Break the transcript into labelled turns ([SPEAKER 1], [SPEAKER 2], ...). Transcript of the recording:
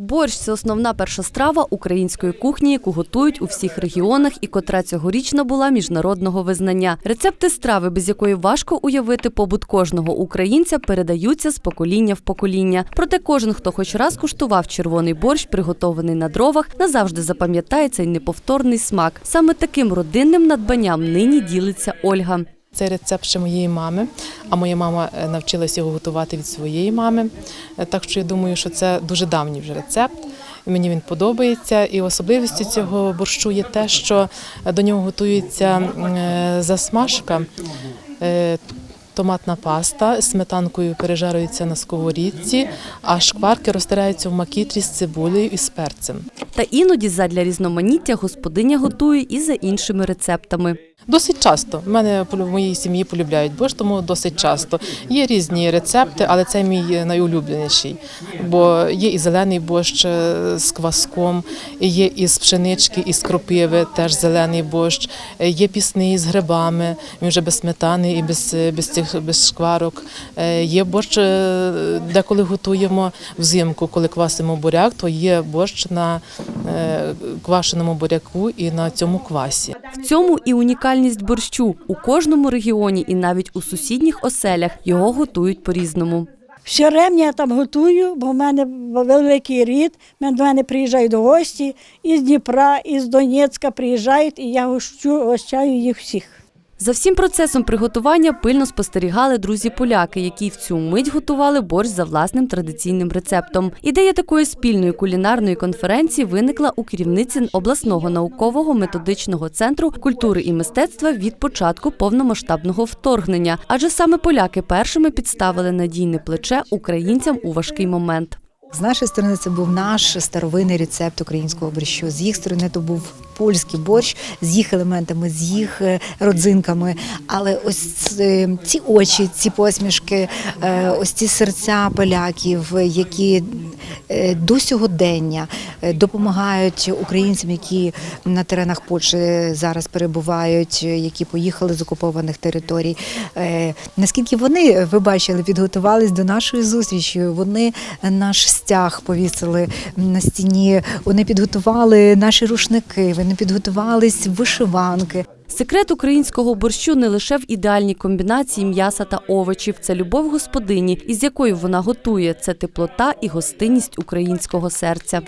[SPEAKER 1] Борщ це основна перша страва української кухні, яку готують у всіх регіонах і котра цьогоріч набула міжнародного визнання. Рецепти страви, без якої важко уявити побут кожного українця, передаються з покоління в покоління. Проте кожен, хто хоч раз куштував червоний борщ, приготований на дровах, назавжди запам'ятає цей неповторний смак. Саме таким родинним надбанням нині ділиться Ольга.
[SPEAKER 2] Це рецепт ще моєї мами, а моя мама е, навчилася його готувати від своєї мами. Е, Так що я думаю, що це дуже давній вже рецепт. Мені він подобається. І особливістю цього борщу є те, що до нього готується е, засмажка. е, Томатна паста сметанкою пережарюється на сковорідці, а шкварки розтираються в макітрі з цибулею і з перцем.
[SPEAKER 1] Та іноді задля різноманіття господиня готує і за іншими рецептами.
[SPEAKER 2] Досить часто. В мене в моїй сім'ї полюбляють борщ, тому досить часто. Є різні рецепти, але це мій найулюбленіший. Бо є і зелений борщ е, з кваском, є із пшенички, із кропиви, теж зелений борщ. Е, Є пісний з грибами, він вже без сметани і без, е, без цих без шкварок. Є борщ, деколи готуємо взимку, коли квасимо буряк, то є борщ на квашеному буряку і на цьому квасі.
[SPEAKER 1] В цьому і унікальність борщу. У кожному регіоні і навіть у сусідніх оселях його готують по-різному.
[SPEAKER 3] Все рівно я там готую, бо в мене великий рід. Мен- До мене приїжджають гості із Дніпра, із Донецька приїжджають, і я гощу, гощаю їх всіх.
[SPEAKER 1] За всім процесом приготування пильно спостерігали друзі-поляки, які в цю мить готували борщ за власним традиційним рецептом. Ідея такої спільної кулінарної конференції виникла у керівниці обласного наукового методичного центру культури і мистецтва від початку повномасштабного вторгнення. Адже саме поляки першими підставили надійне плече українцям у важкий момент.
[SPEAKER 4] З нашої сторони це був наш старовинний рецепт українського борщу. З їх сторони то був польський борщ з їх елементами, з їх е, родзинками. Але ось е, ці очі, ці посмішки, е, ось ці серця поляків, які до сьогодення допомагають українцям, які на теренах Польщі зараз перебувають, які поїхали з окупованих територій. Наскільки вони, ви бачили, підготувались до нашої зустрічі, вони наш стяг повісили на стіні, вони підготували наші рушники, вони підготувались вишиванки.
[SPEAKER 1] Секрет українського борщу не лише в ідеальній комбінації м'яса та овочів. Це любов господині, із якою вона готує. Це теплота і гостинність українського серця.